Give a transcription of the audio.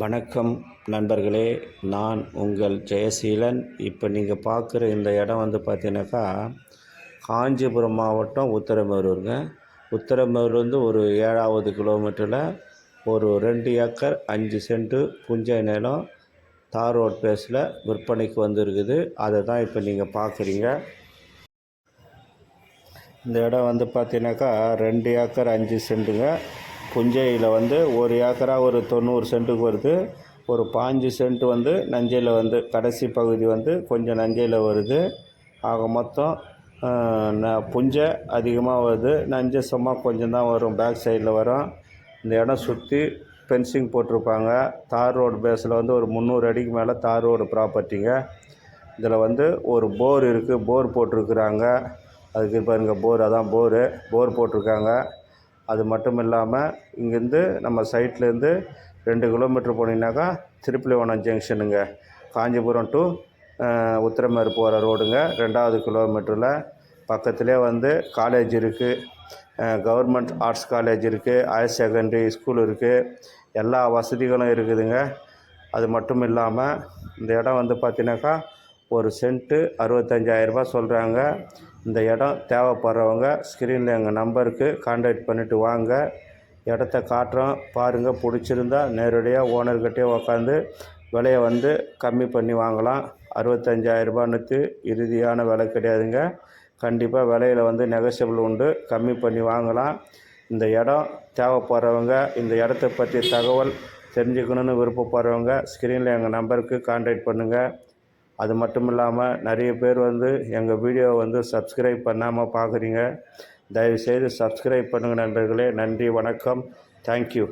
வணக்கம் நண்பர்களே நான் உங்கள் ஜெயசீலன். இப்போ நீங்கள் பார்க்குற இந்த இடம் வந்து பார்த்தீங்கன்னாக்கா காஞ்சிபுரம் மாவட்டம் உத்தரமேரூருங்க. உத்தரமேரூர்லேருந்து ஒரு ஏழாவது கிலோமீட்டரில் ஒரு ரெண்டு ஏக்கர் அஞ்சு சென்ட்டு புஞ்சை நிலம் தார் ரோட் பேஸில் விற்பனைக்கு வந்திருக்குது. அதை தான் இப்போ நீங்கள் பார்க்குறீங்க இந்த இடம் வந்து பார்த்தீங்கன்னாக்கா ரெண்டு ஏக்கர் அஞ்சு சென்ட்டுங்க. புஞ்சையில் வந்து ஒரு ஏக்கரா ஒரு தொண்ணூறு சென்ட்டுக்கு வருது. ஒரு பாஞ்சு சென்ட் வந்து நஞ்சையில் வந்து கடைசி பகுதி வந்து கொஞ்சம் நஞ்சையில் வருது. ஆக மொத்தம் ந- புஞ்சை அதிகமாக வருது. நஞ்சை சும்மா கொஞ்சம் தான் வரும். பேக் சைடில் வரும். இந்த இடம் சுற்றி ஃபென்சிங் போட்டிருப்பாங்க. தார் ரோடு பேஸில் வந்து ஒரு முந்நூறு அடிக்கு மேலே தார் ரோடு ப்ராப்பர்ட்டிங்க இதில் வந்து ஒரு போர் இருக்குது போர் போட்டிருக்குறாங்க. அதுக்கு பாருங்க போர் அதான் போரு. போர் போட்டிருக்காங்க. அது மட்டும் இல்லாமல் இங்கேருந்து நம்ம சைட்லேருந்து ரெண்டு கிலோமீட்டர் போனீங்கன்னாக்கா திருப்பிலிவனம் ஜங்ஷனுங்க. காஞ்சிபுரம் டு உத்திரமேறு போகிற ரோடுங்க. ரெண்டாவது கிலோமீட்டரில் பக்கத்துலேயே வந்து காலேஜ் இருக்குது கவர்மெண்ட் ஆர்ட்ஸ் காலேஜ் இருக்குது ஹையர் செகண்டரி ஸ்கூல் இருக்குது எல்லா வசதிகளும் இருக்குதுங்க. அது மட்டும் இல்லாமல் இந்த இடம் வந்து பார்த்தீங்கன்னாக்கா ஒரு சென்ட்டு அறுபத்தஞ்சாயிரரூபா சொல்கிறாங்க இந்த இடம் தேவைப்படுறவங்க ஸ்க்ரீனில் எங்கள் நம்பருக்கு காண்டாக்ட் பண்ணிவிட்டு வாங்க. இடத்த காட்டுறோம். பாருங்கள் பிடிச்சிருந்தா நேரடியாக ஓனர்கிட்டே உக்காந்து விலையை வந்து கம்மி பண்ணி வாங்கலாம். அறுபத்தஞ்சாயிரரூபான்னுக்கு இறுதியான விலை கிடையாதுங்க. கண்டிப்பாக விலையில் வந்து நெகசியபிள் உண்டு. கம்மி பண்ணி வாங்கலாம். இந்த இடம் தேவைப்படுறவங்க இந்த இடத்த பற்றி தகவல் தெரிஞ்சுக்கணுன்னு விருப்பப்படுறவங்க ஸ்க்ரீனில் எங்கள் நம்பருக்கு காண்டாக்ட் பண்ணுங்கள் அது மட்டும் இல்லாமல் நிறைய பேர் வந்து எங்கள் வீடியோவை வந்து சப்ஸ்கிரைப் பண்ணாமல் பார்க்குறீங்க தயவுசெய்து சப்ஸ்கிரைப் பண்ணுங்கள் நண்பர்களே. நன்றி வணக்கம். தேங்க்யூ